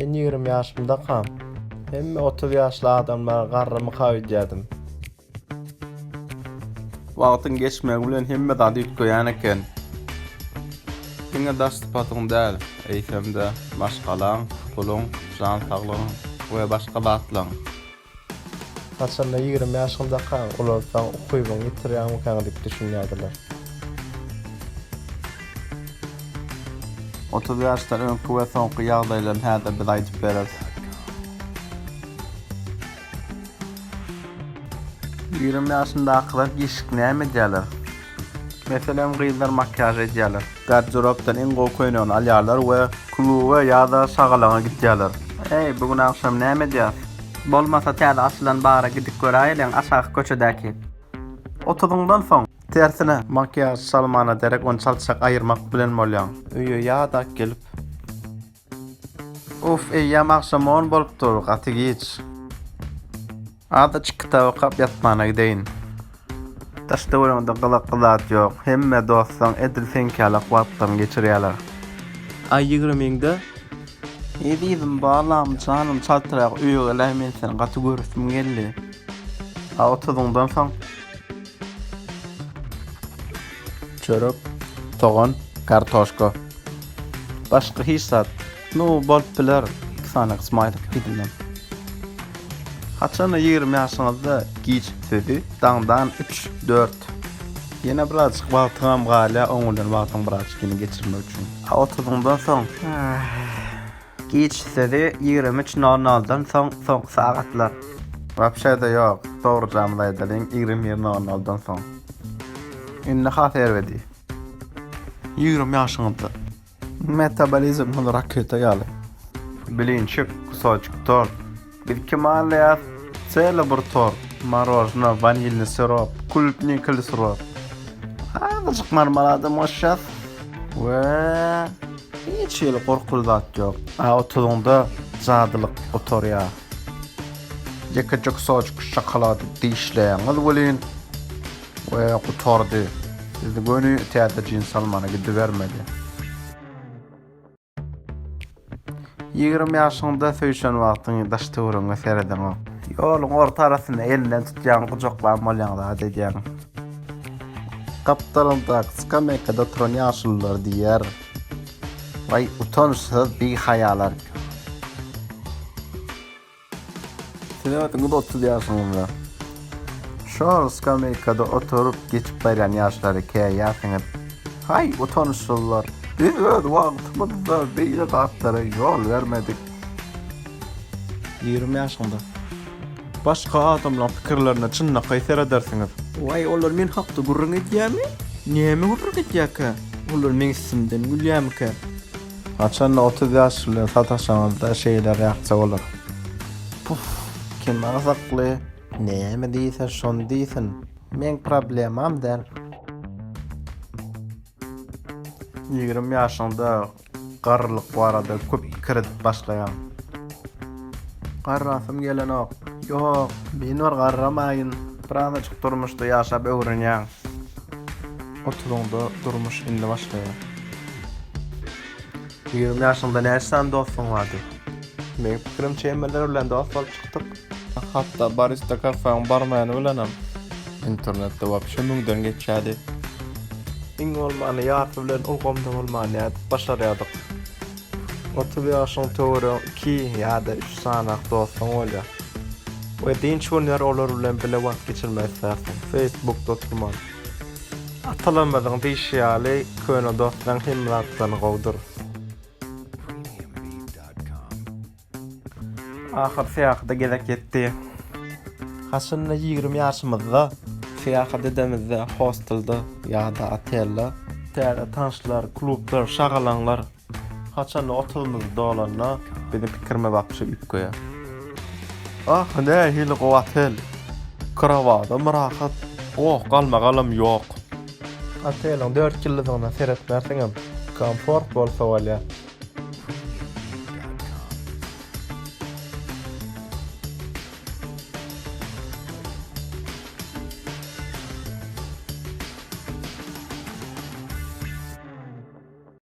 Men 20 ýaşymda kam. Hemme 30 ýaşly adamlara garrymy kaýdýadym. Wagtyň geçmegi bilen hemme zady ütgeýän eken. Diňe daş patyň däl, eýsemde başgalaň, puluň, jan saglagyň we başga batlaň. Haçanda 20 ýaşymda kam, ulardan okuýbyň ýitirýän kan diýip düşünýärdiler. 30 ýaşdan öňkü we soňky ýagdaýlaryň häzir biz aýdyp bereriz. 20 ýaşyndakylar gişik näme diýerler? Meselem gyzlar makyaj edýärler. Garderopdan en gowy köýnegini alýarlar we kluba ýa-da sagalaňa gitýärler. Ey, bugun akşam näme diýär? Bolmasa täze aslan bara gidip göräýlen aşağı köçedäki. Otuduğundan soň tersine makyaj salmana derek on çalçak ayırmak bilen bolýan. Öýe ýa-da gelip Uf, ey yamakşam on bolup dur, gaty giç. Ada çıkıta okap yatmana gideyin. Taşta oyunda qılaq qılat yok. Hemme dostan edil fenkala qvattam geçirýärler. Ay 20-de Edizim bağlam canım çaltırak üyü men sen qatı görüsüm geldi. A otuzundan soň çörek, toğan, kartoşka. Başka hissat. Nu bolup biler. Sana kısmaylık gidilmem. Haçana 20 ýaşyňyzda giç sözü daňdan 3-4. Ýene birazjyk wagtym gala oňundan wagtyň birazjyk ýene geçirmek üçin. 30-dan soň giç sözü 23.00-dan soň soň sagatlar. Wapşa da ýok. Dogry jamly edelim 20.00-dan soň une ervedî. Yîrim ýaşaňydy. Metabolizm hul raketa ýaly. Bilinçik, kusaçyk tor. Bir kimaliyat, sele bir tor. Marojna, vanilni sirop, kulpni kil sirop. Azıcık marmaladım hoşşat. Ve hiç yıl korkul yok. Ha otuduğunda zadılık otor ya. Yakacak soğuk şakaladı dişleyen. Hadi Ve kutardı. Bizde gönü tiyatro cins almana gidi vermedi. 20 ýaşyňda söýşen wagtyň daşty uruňa sereden o. Ýoluň orta arasyna elinden tutýan gujoklan bolýan da edýän. Kaptalynda skamekada turan ýaşlylar diýer. Vay utançsyz bir hayalar. Senewatyň 30 ýaşyňda. Şol skamekada oturup geçip barýan ýaşlary käýýäsiňiz. Hay utançsyzlar. Biz öz wagtymyzda beýle gatlara ýol vermedik. 20 ýaşynda. Başga adamlaryň pikirlerine çynna gaýtar edersiňiz. Wai olar men hakda gurrun edýärmi? Näme gurrun edýärkä? Olar men isimden gülýärmi? Haçan 30 ýaşly sataşaňyzda şeýler ýakça bolar. Puf, kim azakly? Näme diýsen şon diýsin. Men problemam der. 20 ýaşynda garlyk barada köp pikir başlaýan. Garrasym gelen ok. Ýok, men bar garramaýyn. Birazajyk durmuşda ýaşap öwrenýän. Oturunda durmuş indi başlaýar. 20 ýaşynda näçe dostum vardy? Men pikirim çeýmeler bilen dost bolup çykdyk. Hatda barista kafeň barmaýany bilenem. Internetde wapşa müňden geçýärdi. Iň bolmany ýarty bilen ulgamda bolmany ýa başarýardyk. 30 ýaşyň töwre 2 ýa-da 3 sanak dostum bolýar. We dinç günler olar bilen bile wagt geçirmek istersin. Facebook'da oturman. Atalanmadan diýşýäli köne dostlaryň himmatdan gowdur. Ahir siyahda gezek etdi. Haşynna 20 ýaşymyzda Siyahat edemizde hostelda ya da atella Täze tanşlar, klublar, şagalanlar Haçan otulmuz dolanna Beni pikirme bakşy goýar. Ah ne hili go atel Kravada mırahat Oh galma galam yok Atelan 4 kilodona seret bersiňem Komfort bolsa bolýar